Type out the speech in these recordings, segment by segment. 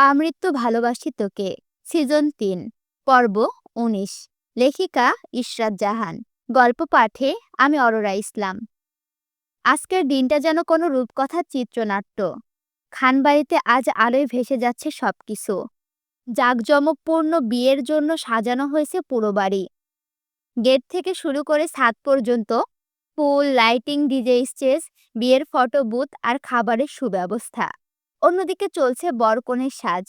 আমৃত্যু ভালোবাসি তোকে, সিজন তিন, পর্ব উনিশ, লেখিকা ইশরাত জাহান, গল্প পাঠে আমি অরোরা ইসলাম। আজকের দিনটা যেন কোনো রূপকথার চিত্রনাট্য। খানবাড়িতে আজ আলোয় ভেসে যাচ্ছে সবকিছু। জাঁকজমকপূর্ণ বিয়ের জন্য সাজানো হয়েছে পুরো বাড়ি। গেট থেকে শুরু করে ছাদ পর্যন্ত ফুল, লাইটিং, ডিজে, স্টেজ, বিয়ের ফটো, বুথ আর খাবারের সুব্যবস্থা। অন্যদিকে চলছে বরকনের সাজ।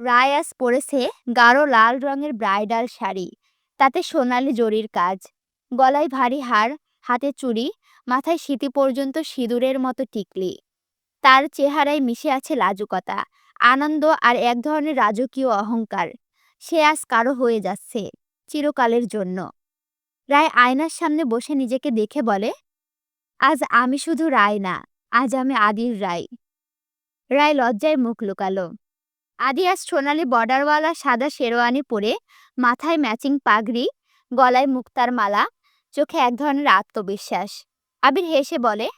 রায়াস পরেছে গাঢ় লাল রঙের ব্রাইডাল শাড়ি, তাতে সোনালি জরির কাজ। গলায় ভারী হার, হাতে চুড়ি, মাথায় সিঁতি পর্যন্ত সিঁদুরের মতো টিকলি। তার চেহারায় মিশে আছে লাজুকতা, আনন্দ আর এক ধরনের রাজকীয় অহংকার। সে আজ কারও হয়ে যাচ্ছে চিরকালের জন্য। রায় আয়নার সামনে বসে নিজেকে দেখে বলে, আজ আমি শুধু রায় না, আজ আমি আদির রায়। রায় লজ্জায় মুখ লুকালো। আদি আজ সোনালি বর্ডারওয়ালা সাদা শেরওয়ানি পরে মাথায় ম্যাচিং পাগড়ি, গলায় মুক্তার মালা, চোখে এক ধরনের আত্মবিশ্বাস। আবির হেসে বলে,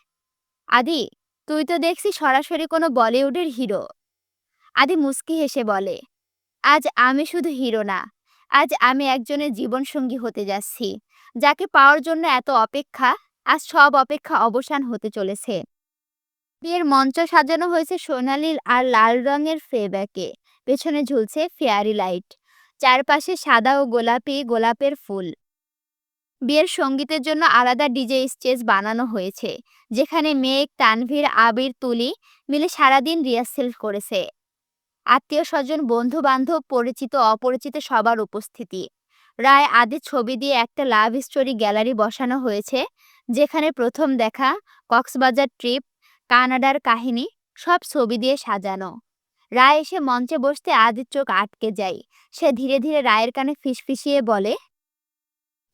আদি, তুই তো দেখছি সরাসরি কোনো বলিউডের হিরো। আদি মুস্কি হেসে বলে, আজ আমি শুধু হিরো না, আজ আমি একজনের জীবনসঙ্গী হতে যাচ্ছি, যাকে পাওয়ার জন্য এত অপেক্ষা আজ সব অপেক্ষা অবসান হতে চলেছে। বিয়ের মঞ্চ সাজানো হয়েছে সোনালি আর লাল রঙের ফেব্যাকে। পেছনে ঝুলছে ফেয়ারি লাইট। চারপাশে সাদা ও গোলাপি, গোলাপের ফুল। বিয়ের সঙ্গীতের জন্য আলাদা ডিজে স্টেজ বানানো হয়েছে, যেখানে মেঘ, তানভীর, আবির, তুলি মিলে সারাদিন রিহার্সেল করেছে। আত্মীয় স্বজন বন্ধু বান্ধব পরিচিত, অপরিচিত সবার উপস্থিতি। রায় আদি ছবি দিয়ে একটা লাভ স্টোরি গ্যালারি বসানো হয়েছে, যেখানে প্রথম দেখা কক্সবাজার ট্রিপ কানাডার কাহিনী সব ছবি দিয়ে সাজানো। রায় এসে মঞ্চে বসতে আদির চোখ আটকে যায়। সে ধীরে ধীরে রায়ের কানে ফিসফিসিয়ে বলে,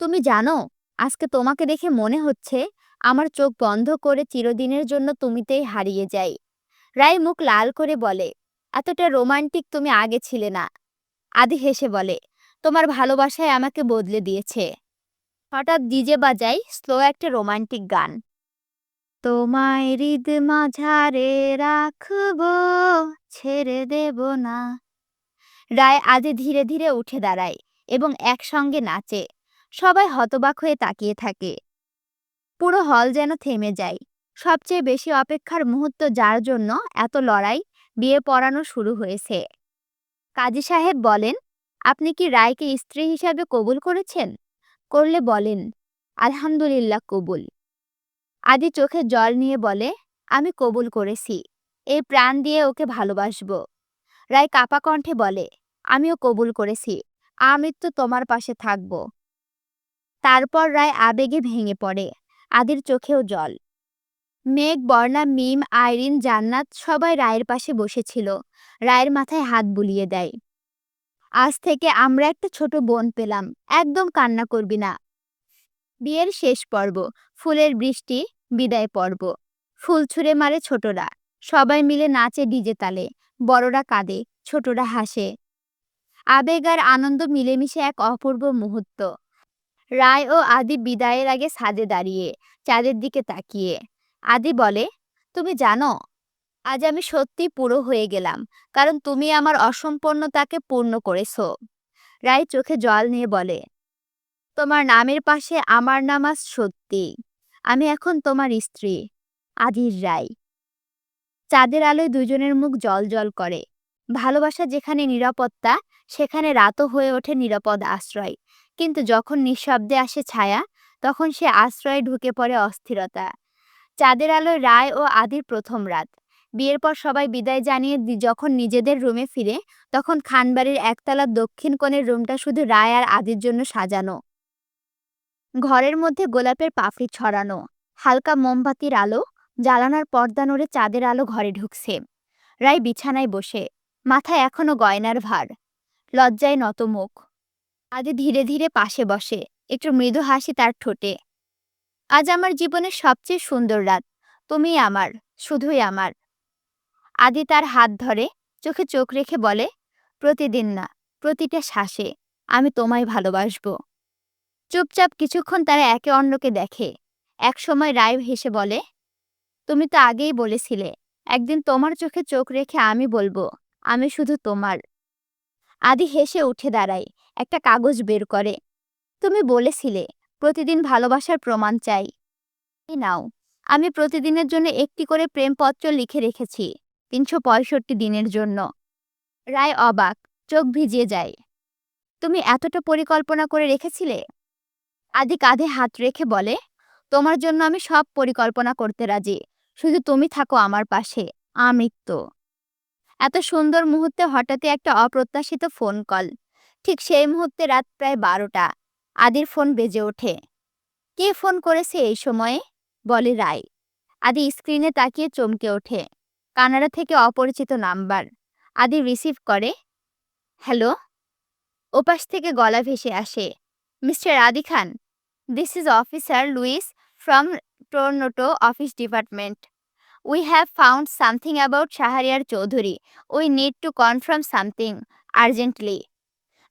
তুমি জানো, আজকে তোমাকে দেখে মনে হচ্ছে আমার চোখ বন্ধ করে চিরদিনের জন্য তুমিতেই হারিয়ে যাই। রায় মুখ লাল করে বলে, এতটা রোমান্টিক তুমি আগে ছিলে না। আদি হেসে বলে, তোমার ভালোবাসায় আমাকে বদলে দিয়েছে। হঠাৎ ডিজে বাজাই স্লো একটা রোমান্টিক গান। তোমায় হৃদ মাঝারে রাখব, ছেড়ে দেব না। রায় আজে ধীরে ধীরে উঠে দাঁড়ায় এবং একসঙ্গে নাচে। সবাই হতবাক হয়ে তাকিয়ে থাকে। পুরো হল যেন থেমে যায়। সবচেয়ে বেশি অপেক্ষার মুহূর্ত যার জন্য এত লড়াই বিয়ে পড়ানো শুরু হয়েছে। কাজী সাহেব বলেন, আপনি কি রায়কে স্ত্রী হিসাবে কবুল করেছেন? করলে বলেন, আলহামদুলিল্লাহ কবুল। আদি চোখে জল নিয়ে বলে, আমি কবুল করেছি। এই প্রাণ দিয়ে ওকে ভালোবাসব। রায় কাপা কণ্ঠে বলে, আমিও কবুল করেছি। আমি তো তোমার পাশে থাকব। তারপর রায় আবেগে ভেঙে পড়ে, আদির চোখেও জল। মেঘ, বর্ণা, মিম, আইরিন, জান্নাত সবাই রায়ের পাশে বসেছিল। রায়ের মাথায় হাত বুলিয়ে দেয়, আজ থেকে আমরা একটা ছোট বোন পেলাম। একদম কান্না করবি না। বিয়ের শেষ পর্ব, ফুলের বৃষ্টি বিদায় পর্ব। ফুল ছুঁড়ে মারে ছোটরা। সবাই মিলে নাচে ডিজে তালে। বড়রা কাঁদে, ছোটরা হাসে। আবেগ আর আনন্দ মিলেমিশে এক অপূর্ব মুহূর্ত। রায় ও আদি বিদায়ের আগে ছাদে দাঁড়িয়ে, চাঁদের দিকে তাকিয়ে। আদি বলে, তুমি জানো, আজ আমি সত্যি পুরো হয়ে গেলাম, কারণ তুমি আমার অসম্পূর্ণতাকে পূর্ণ করেছ। রায় চোখে জল নিয়ে বলে, তোমার নামের পাশে আমার নাম আজ সত্যি। আমি এখন তোমার স্ত্রী, আদির রায় চাঁদের আলোয় দুজনের মুখ জল জল করে। ভালোবাসা যেখানে নিরাপত্তা, সেখানে রাতও হয়ে ওঠে নিরাপদ আশ্রয়। কিন্তু যখন নিঃশব্দে আসে ছায়া, তখন সে আশ্রয়ে ঢুকে পড়ে অস্থিরতা। চাঁদের আলোয় রায় ও আদির প্রথম রাত। বিয়ের পর সবাই বিদায় জানিয়ে যখন নিজেদের রুমে ফিরে, তখন খানবাড়ির একতলার দক্ষিণ কোণের রুমটা শুধু রায় আর আদির জন্য সাজানো। ঘরের মধ্যে গোলাপের পাপড়ি ছড়ানো, হালকা মোমবাতির আলো, জ্বালানার পর্দা নড়ে চাঁদের আলো ঘরে ঢুকছে। রায় বিছানায় বসে, মাথায় এখনও গয়নার ভার। লজ্জায় নত মুখ। আদি ধীরে ধীরে পাশে বসে, একটু মৃদু হাসি তার ঠোঁটে। আজ আমার জীবনের সবচেয়ে সুন্দর রাত তুমি আমার, শুধুই আমার। আদি তার হাত ধরে, চোখে চোখ রেখে বলে, প্রতিদিন না, প্রতিটা শ্বাসে আমি তোমায় ভালোবাসবো। চুপচাপ কিছুক্ষণ তারা একে অন্যকে দেখে। একসময় রায় হেসে বলে, তুমি তো আগেই বলেছিলে, একদিন তোমার চোখে চোখ রেখে আমি বলব, আমি শুধু তোমার। আদি হেসে উঠে দাঁড়ায়, একটা কাগজ বের করে। তুমি বলেছিলে, প্রতিদিন ভালোবাসার প্রমাণ চাই। নাও, আমি প্রতিদিনের জন্য একটি করে প্রেমপত্র লিখে রেখেছি, তিনশো পঁয়ষট্টি দিনের জন্য। রায় অবাক, চোখ ভিজিয়ে যায়। তুমি এতটা পরিকল্পনা করে রেখেছিলে? আদি কাঁধে হাত রেখে বলে, তোমার জন্য আমি সব পরিকল্পনা করতে রাজি। শুধু তুমি থাকো আমার পাশে। আমৃত্যু। এত সুন্দর মুহূর্তে হঠাৎই একটা অপ্রত্যাশিত ফোন কল। ঠিক সেই মুহূর্তে রাত প্রায় বারোটা। আদির ফোন বেজে ওঠে। কে ফোন করেছে এই সময়ে? বলে রায়। আদি স্ক্রিনে তাকিয়ে চমকে ওঠে। কানাডা থেকে অপরিচিত নাম্বার। আদি রিসিভ করে, হ্যালো? ওপাশ থেকে গলা ভেসে আসে। Mister Adi Khan this is officer Lewis from Toronto office department we have found something about Shahriar Chowdhury we need to confirm something urgently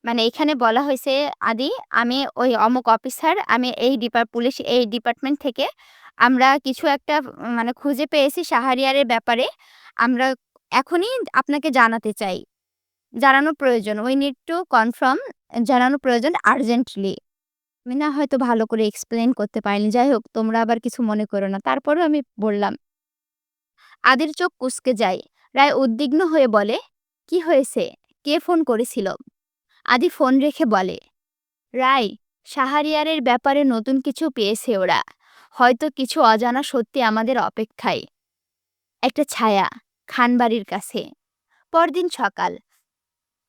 মানে এখানে বলা হয়েছে, আদি, আমি ওই অমুক অফিসার আমি এই ডিপার পুলিশ এই ডিপার্টমেন্ট থেকে আমরা কিছু একটা মানে খুঁজে পেয়েছি শাহরিয়ারের ব্যাপারে। আমরা এখনই আপনাকে জানাতে চাই। জানানো প্রয়োজন। উই নিড টু কনফার্ম জানানো প্রয়োজন আর্জেন্টলি আমি না হয়তো ভালো করে এক্সপ্লেন করতে পারিনি। যাই হোক, তোমরা আবার কিছু মনে করো না। তারপরেও আমি বললাম, আদির চোখ কুঁচকে যায়। রায় উদ্বিগ্ন হয়ে বলে, কি হয়েছে? কে ফোন করেছিল? আদি ফোন রেখে বলে, রায়, শাহরিয়ারের ব্যাপারে নতুন কিছু পেয়েছে ওরা। হয়তো কিছু অজানা সত্যি আমাদের অপেক্ষায়। একটা ছায়া, খানবাড়ির কাছে। পরদিন সকাল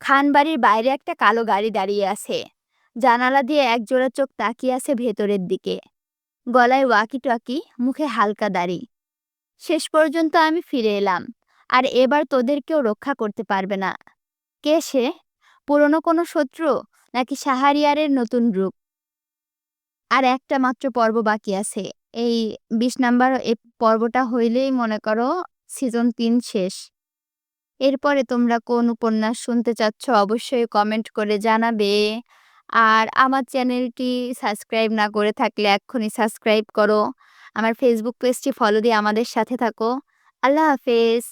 খানবাড়ির বাইরে একটা কালো গাড়ি দাঁড়িয়ে আছে। জানালা দিয়ে একজোড়া চোখ তাকিয়ে আছে ভেতরের দিকে। গলায় ওয়াকি টকি মুখে হালকা দাড়ি। শেষ পর্যন্ত আমি ফিরে এলাম, আর এবার তোদের কেউ রক্ষা করতে পারবে না। কে সে? পুরনো কোনো শত্রু, নাকি সাহারিয়ারের নতুন রূপ? আর একটা মাত্র পর্ব বাকি আছে। এই বিশ নাম্বার পর্বটা হইলেই মনে করো সিজন তিন শেষ। এরপরে তোমরা কোন উপন্যাস শুনতে চাচ্ছ অবশ্যই কমেন্ট করে জানাবে। আর আমার চ্যানেলটি সাবস্ক্রাইব না করে থাকলে এক্ষুনি সাবস্ক্রাইব করো। আমার ফেসবুক পেজটি ফলো দিয়ে আমাদের সাথে থাকো। আল্লাহ হাফেজ।